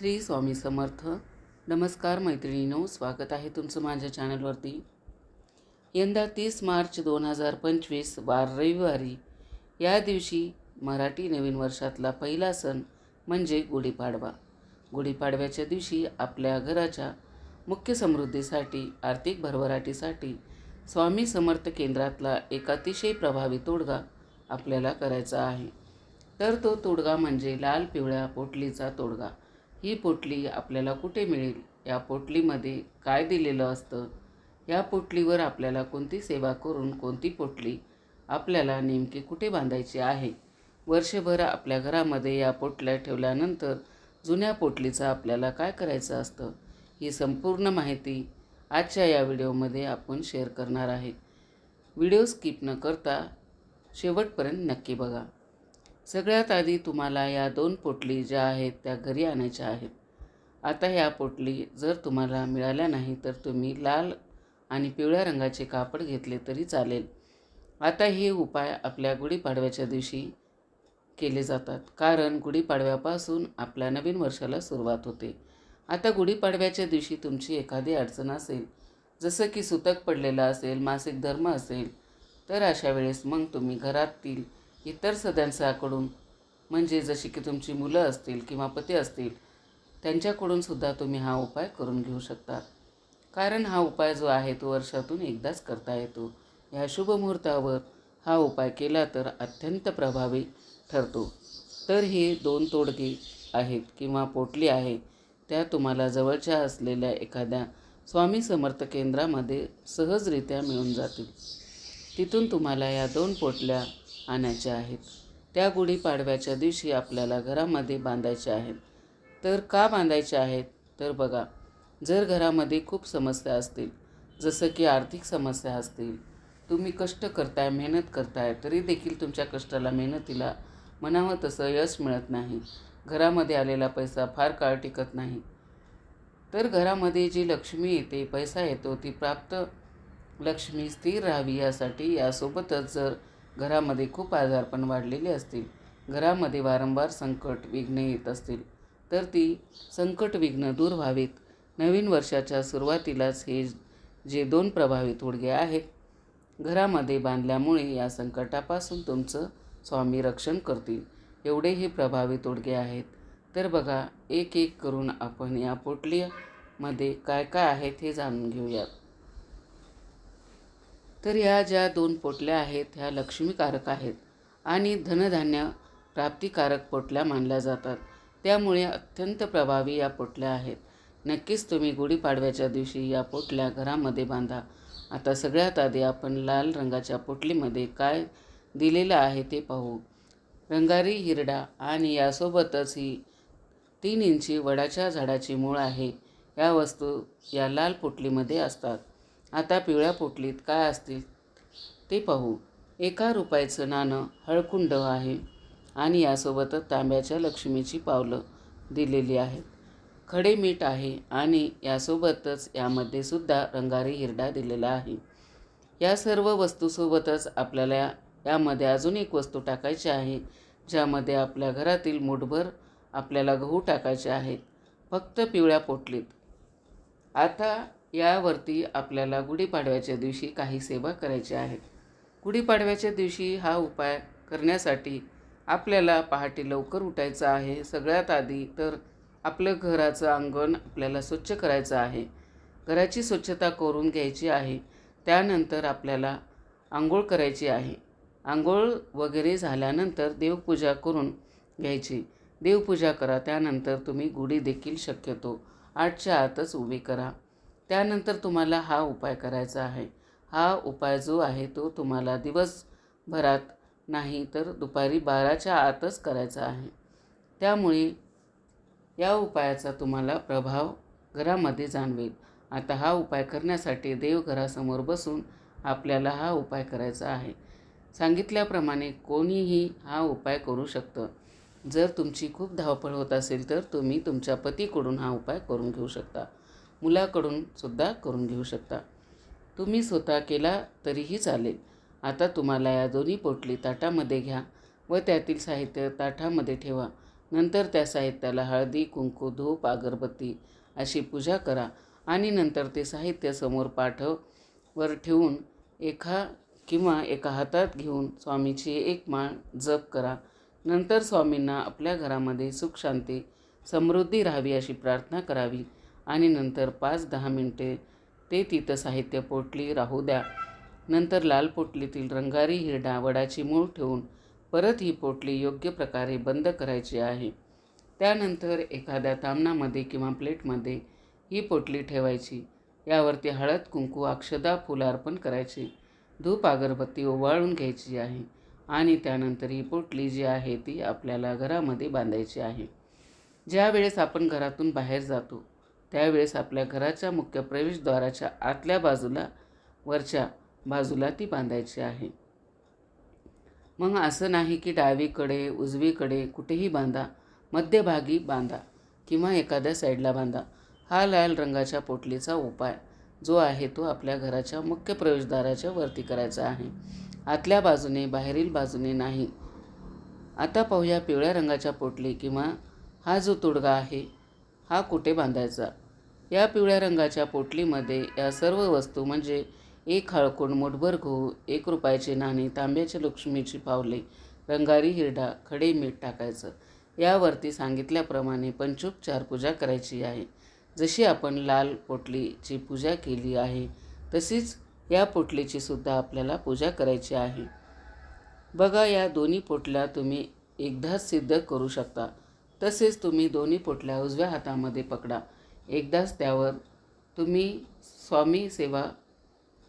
श्री स्वामी समर्थ. नमस्कार मैत्रिणीनो स्वागत आहे तुमचं माझ्या चॅनलवरती. यंदा तीस मार्च दोन हजार पंचवीस वार रविवारी. या दिवशी मराठी नवीन वर्षातला पहिला सण म्हणजे गुढीपाडवा. गुढीपाडव्याच्या दिवशी आपल्या घराच्या मुख्य समृद्धीसाठी आर्थिक भरभराटीसाठी स्वामी समर्थ केंद्रातला एक अतिशय प्रभावी तोडगा आपल्याला करायचा आहे. तर तो तोडगा म्हणजे लाल पिवळ्या पोटलीचा तोडगा. ही पोटली आपल्याला कुठे मिळेल? या पोटलीमध्ये काय दिलेलं असतं? या पोटलीवर आपल्याला कोणती सेवा करून कोणती पोटली आपल्याला नेमकी कुठे बांधायची आहे? वर्षभर आपल्या घरामध्ये या पोटल्या ठेवल्यानंतर जुन्या पोटलीचं आपल्याला काय करायचं असतं? ही संपूर्ण माहिती आजच्या या व्हिडिओमध्ये आपण शेअर करणार आहे. व्हिडिओ स्किप न करता शेवटपर्यंत नक्की बघा. सगळ्यात आधी तुम्हाला या दोन पोटली ज्या आहेत त्या घरी आणायच्या आहेत. आता ह्या पोटली जर तुम्हाला मिळाल्या नाही तर तुम्ही लाल आणि पिवळ्या रंगाचे कापड घेतले तरी चालेल. आता हे उपाय आपल्या गुढीपाडव्याच्या दिवशी केले जातात. कारण गुढीपाडव्यापासून आपल्या नवीन वर्षाला सुरुवात होते. आता गुढीपाडव्याच्या दिवशी तुमची एखादी अडचण असेल जसं की सुतक पडलेलं असेल मासिक धर्म असेल तर अशा वेळेस मग तुम्ही घरातील इतर सदस्याकडून म्हणजे जशी की तुमची मुलं असतील किंवा पती असतील त्यांच्याकडून सुद्धा तुम्ही हा उपाय करून घेऊ शकता. कारण हा उपाय जो आहे तो वर्षातून एकदाच करता येतो. या शुभ मुहूर्तावर हा उपाय केला तर अत्यंत प्रभावी ठरतो. तर हे दोन तोडगे आहेत किंवा पोटली आहे त्या तुम्हाला जवळच्या असलेल्या एखाद्या स्वामी समर्थ केंद्रामध्ये सहजरित्या मिळून जातील. तिथून तुम्हाला या दोन पोटल्या आणायच्या आहेत. त्या गुढीपाडव्याच्या दिवशी आपल्याला घरामध्ये बांधायच्या आहेत. तर का बांधायच्या आहेत? तर बघा जर घरामध्ये खूप समस्या असतील जसं की आर्थिक समस्या असतील तुम्ही कष्ट करताय मेहनत करताय तरी देखील तुमच्या कष्टाला मेहनतीला म्हणावं तसं यश मिळत नाही. घरामध्ये आलेला पैसा फार काळ टिकत नाही. तर घरामध्ये जी लक्ष्मी येते पैसा येतो ती प्राप्त लक्ष्मी स्थिर राहावी यासाठी यासोबतच जर घरामध्ये खूप आजारपण वाढलेले असतील. घरामध्ये वारंवार संकट विघ्ने येत असतील. तर ती संकट विघ्न दूर व्हावीत. नवीन वर्षाच्या सुरुवातीलाच हे जे दोन प्रभावी तोडगे आहेत घरामध्ये बांधल्यामुळे या संकटापासून तुमचं स्वामी रक्षण करतील. एवढे हे प्रभावी तोडगे आहेत. तर बघा एक एक करून आपण या पोटलीमध्ये काय काय आहेत हे जाणून घेऊयात. तर ह्या ज्या दोन पोटल्या आहेत ह्या लक्ष्मीकारक आहेत आणि धनधान्य प्राप्तिकारक पोटल्या मानल्या जातात. त्यामुळे अत्यंत प्रभावी या पोटल्या आहेत. नक्कीच तुम्ही गुढीपाडव्याच्या दिवशी या पोटल्या घरामध्ये बांधा. आता सगळ्यात आधी आपण लाल रंगाच्या पोटलीमध्ये काय दिलेलं आहे ते पाहू. रंगारी हिरडा आणि यासोबतच ही तीन इंची वडाच्या झाडाची मूळ आहे. या वस्तू या लाल पोटलीमध्ये असतात. आता पिवळ्या पोटलीत काय असतील? ते पाहू. एका रुपयाचं नाणं हळकुंड आहे आणि यासोबतच तांब्याच्या लक्ष्मीची पावलं दिलेली आहेत. खडे मीठ आहे आणि यासोबतच यामध्ये सुद्धा रंगारी हिरडा दिलेला आहे. या सर्व वस्तूसोबतच आपल्याला यामध्ये अजून एक वस्तू टाकायची आहे ज्यामध्ये आपल्या घरातील मुठभर आपल्याला गहू टाकायचे आहेत फक्त पिवळ्या पोटलीत. आता यावरती आपल्याला गुढीपाडव्याच्या दिवशी काही सेवा करायची आहेत गुढीपाडव्याच्या दिवशी हा उपाय करण्यासाठी आपल्याला पहाटे लवकर उठायचं आहे. सगळ्यात आधी तर आपलं घराचं अंगण आपल्याला स्वच्छ करायचं आहे. घराची स्वच्छता करून घ्यायची आहे. त्यानंतर आपल्याला आंघोळ करायची आहे. आंघोळ वगैरे झाल्यानंतर देवपूजा करून घ्यायची. देवपूजा करा त्यानंतर तुम्ही गुढी देखील शक्यतो आठच्या आतच उभी करा. त्यानंतर तुम्हाला हा उपाय करायचा आहे. हा उपाय जो आहे तो तुम्हाला दिवसभरात नाही तर दुपारी बाराच्या आतच करायचा आहे. त्यामुळे या उपायाचा तुम्हाला प्रभाव घरामध्ये जाणवेल. आता हा उपाय करण्यासाठी देवघरासमोर बसून आपल्याला हा उपाय करायचा आहे. सांगितल्याप्रमाणे कोणीही हा उपाय करू शकतं. जर तुमची खूप धावपळ होत असेल तर तुम्ही तुमच्या पतीकडून हा उपाय करून घेऊ शकता. मुलाकडून सुद्धा करून घेऊ शकता. तुम्ही स्वतः केला तरीही चालेल. आता तुम्हाला या दोन्ही पोटली ताटामध्ये घ्या व त्यातील साहित्य ताटामध्ये ठेवा. नंतर त्या साहित्याला हळदी कुंकू धूप अगरबत्ती अशी पूजा करा आणि नंतर ते साहित्य समोर पाठवर ठेवून एका किंवा एका हातात घेऊन स्वामीची एक माळ जप करा. नंतर स्वामींना आपल्या घरामध्ये सुख शांती समृद्धी राहावी अशी प्रार्थना करावी. आणि नंतर पाच दहा मिनटे ते तिथं साहित्य पोटली राहू द्या. नंतर लाल पोटलीतील रंगारी हिरडा वडाची मूळ ठेवून परत ही पोटली योग्य प्रकारे बंद करायची आहे. त्यानंतर एखाद्या तामणामध्ये किंवा प्लेटमध्ये ही पोटली ठेवायची. यावरती हळद कुंकू अक्षदा फुलं अर्पण करायची. धूप अगरबत्ती ओवाळून घ्यायची आहे आणि त्यानंतर ही पोटली जी आहे ती आपल्याला घरामध्ये बांधायची आहे. ज्या वेळेस आपण घरातून बाहेर जातो त्यावेळेस आपल्या घराच्या मुख्य प्रवेशद्वाराच्या आतल्या बाजूला वरच्या बाजूला ती बांधायची आहे. मग असं नाही की डावीकडे उजवीकडे कुठेही बांधा मध्यभागी बांधा किंवा एखाद्या साईडला बांधा. हा लाल रंगाच्या पोटलीचा उपाय जो आहे तो आपल्या घराच्या मुख्य प्रवेशद्वाराच्या वरती करायचा आहे. आतल्या बाजूने बाहेरील बाजूने नाही. आता पाहूया पिवळ्या रंगाच्या पोटली किंवा हा जो तुडगा आहे हा कुठे बांधायचा? या पिवळ्या रंगाच्या पोटलीमध्ये या सर्व वस्तू म्हणजे एक हळकुंड मुठभर गहू एक रुपयाचे नाणे तांब्याच्या लक्ष्मीची पावले रंगारी हिरडा खडे मीठ टाकायचं. यावरती सांगितल्याप्रमाणे पंचोपचार पूजा करायची आहे. जशी आपण लाल पोटलीची पूजा केली आहे तशीच या पोटलीची सुद्धा आपल्याला पूजा करायची आहे. बघा या दोन्ही पोटल्या तुम्ही एकदाच सिद्ध करू शकता. तसेच तुम्ही दोन्ही पोटल्या उजव्या हातामध्ये पकडा. एकदाच त्यावर तुम्ही स्वामी सेवा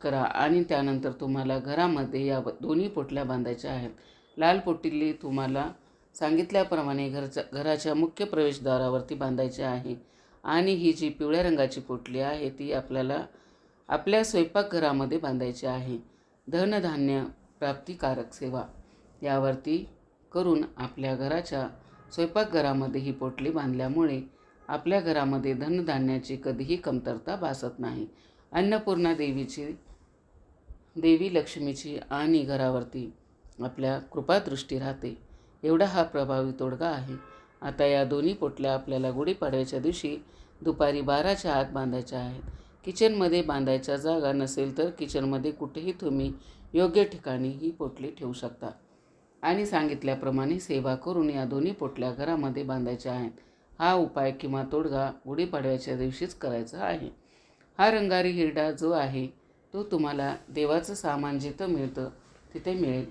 करा आणि त्यानंतर तुम्हाला घरामध्ये या दोन्ही पोटल्या बांधायच्या आहेत. लाल पोटली तुम्हाला सांगितल्याप्रमाणे घरच्या घराच्या मुख्य प्रवेशद्वारावरती बांधायची आहे. आणि ही जी पिवळ्या रंगाची पोटली आहे ती आपल्याला आपल्या स्वयंपाकघरामध्ये बांधायची आहे. धनधान्य प्राप्तिकारक सेवा. यावरती करून आपल्या घराच्या स्वयंपाकघरामध्ये ही पोटली बांधल्यामुळे आपल्या घरामध्ये धनधान्याची कधीही कमतरता भासत नाही. अन्नपूर्णा देवीची देवी लक्ष्मीची आणि घरावरती आपल्या कृपादृष्टी राहते. एवढा हा प्रभावी तोडगा आहे. आता या दोन्ही पोटल्या आपल्याला गुढीपाडव्याच्या दिवशी दुपारी बाराच्या आत बांधायच्या आहेत. किचनमध्ये बांधायच्या जागा नसेल तर किचनमध्ये कुठेही तुम्ही योग्य ठिकाणी ही पोटली ठेवू शकता. आणि सांगितल्याप्रमाणे सेवा करून या दोन्ही पोटल्या घरामध्ये बांधायच्या आहेत. हा उपाय किंवा तोडगा गुढीपाडव्याच्या दिवशीच करायचा आहे. हा रंगारी हिरडा जो आहे तो तुम्हाला देवाचं सामान जिथं मिळतं तिथे मिळेल.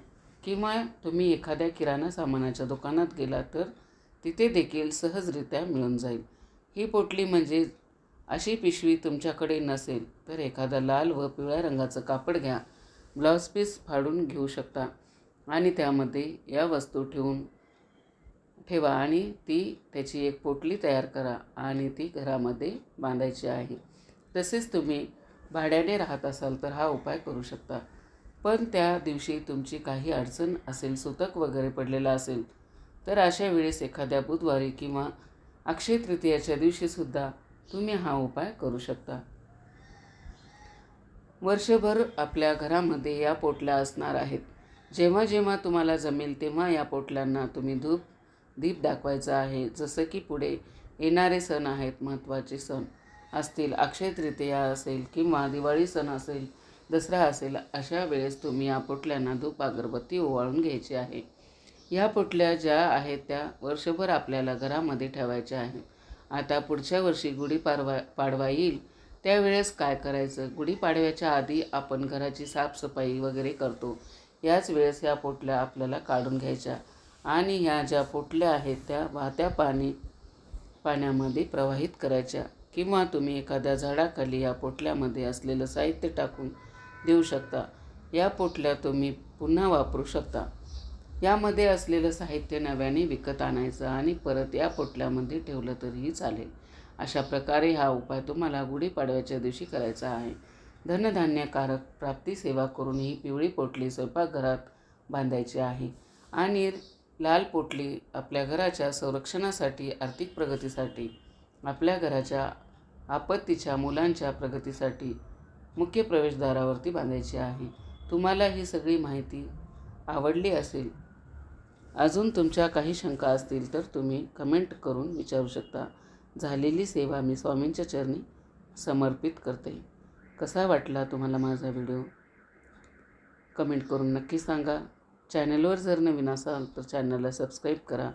किंवा तुम्ही एखाद्या किराणा सामानाच्या दुकानात गेला तर तिथे देखील सहजरित्या मिळून जाईल. ही पोटली म्हणजे अशी पिशवी तुमच्याकडे नसेल तर एखादा लाल व पिवळ्या रंगाचं कापड घ्या. ब्लाऊज पीस फाडून घेऊ शकता. आणि त्यामध्ये या वस्तू ठेवून ठेवा आणि ती त्याची एक पोटली तयार करा आणि ती घरामध्ये बांधायची आहे. तसेच तुम्ही भाड्याने राहत असाल तर हा उपाय करू शकता. पण त्या दिवशी तुमची काही अडचण असेल सुतक वगैरे पडलेला असेल तर अशा वेळेस एखाद्या बुधवारी किंवा अक्षय तृतीयाच्या दिवशीसुद्धा तुम्ही हा उपाय करू शकता. वर्षभर आपल्या घरामध्ये या पोटल्या असणार आहेत. जेव्हा जेव्हा तुम्हाला जमेल तेव्हा या पोटल्यांना तुम्ही धूप दीप दाखवायचा आहे. जसं की पुढे येणारे सण आहेत महत्त्वाचे सण असतील अक्षय तृतीया असेल किंवा दिवाळी सण असेल दसरा असेल अशा वेळेस तुम्ही या पोटल्यांना धूप अगरबत्ती ओवाळून घ्यायची आहे. या पोटल्या ज्या आहेत त्या वर्षभर आपल्याला घरामध्ये ठेवायच्या आहेत. आता पुढच्या वर्षी गुढीपाडवा पाडवा येईल. त्यावेळेस काय करायचं? गुढीपाडव्याच्या आधी आपण घराची साफसफाई वगैरे करतो. याच वेळेस ह्या पोटल्या आपल्याला काढून घ्यायच्या. आणि ह्या ज्या पोटल्या आहेत त्या वाहत्या पाणी पाण्यामध्ये प्रवाहित करायच्या. किंवा तुम्ही एखाद्या झाडाखाली या पोटल्यामध्ये असलेलं साहित्य टाकून देऊ शकता. या पोटल्या तुम्ही पुन्हा वापरू शकता. यामध्ये असलेलं साहित्य नव्याने विकत आणायचं आणि परत या पोटल्यामध्ये ठेवलं तरीही चालेल. अशा प्रकारे हा उपाय तुम्हाला गुढीपाडव्याच्या दिवशी करायचा आहे. धनधान्यकारक प्राप्ती सेवा करून ही पिवळी पोटली स्वयंपाकघरात बांधायची आहे. आणि लाल पोटली आपल्या घराच्या संरक्षणासाठी आर्थिक प्रगतीसाठी आपल्या घराच्या आपत्तीच्या मुलांच्या प्रगतीसाठी मुख्य प्रवेशद्वारावरती बांधायची आहे. तुम्हाला ही सगळी माहिती आवडली असेल अजून तुमच्या काही शंका असतील तर तुम्ही कमेंट करून विचारू शकता. झालेली सेवा मी स्वामींच्या चरणी समर्पित करते. कसा वाटला तुम्हाला माझा व्हिडिओ? कमेंट करून नक्की सांगा. चॅनलवर जर नवीन असाल तर चॅनलला सबस्क्राईब करा.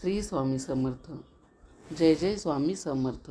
श्री स्वामी समर्थ. जय जय स्वामी समर्थ.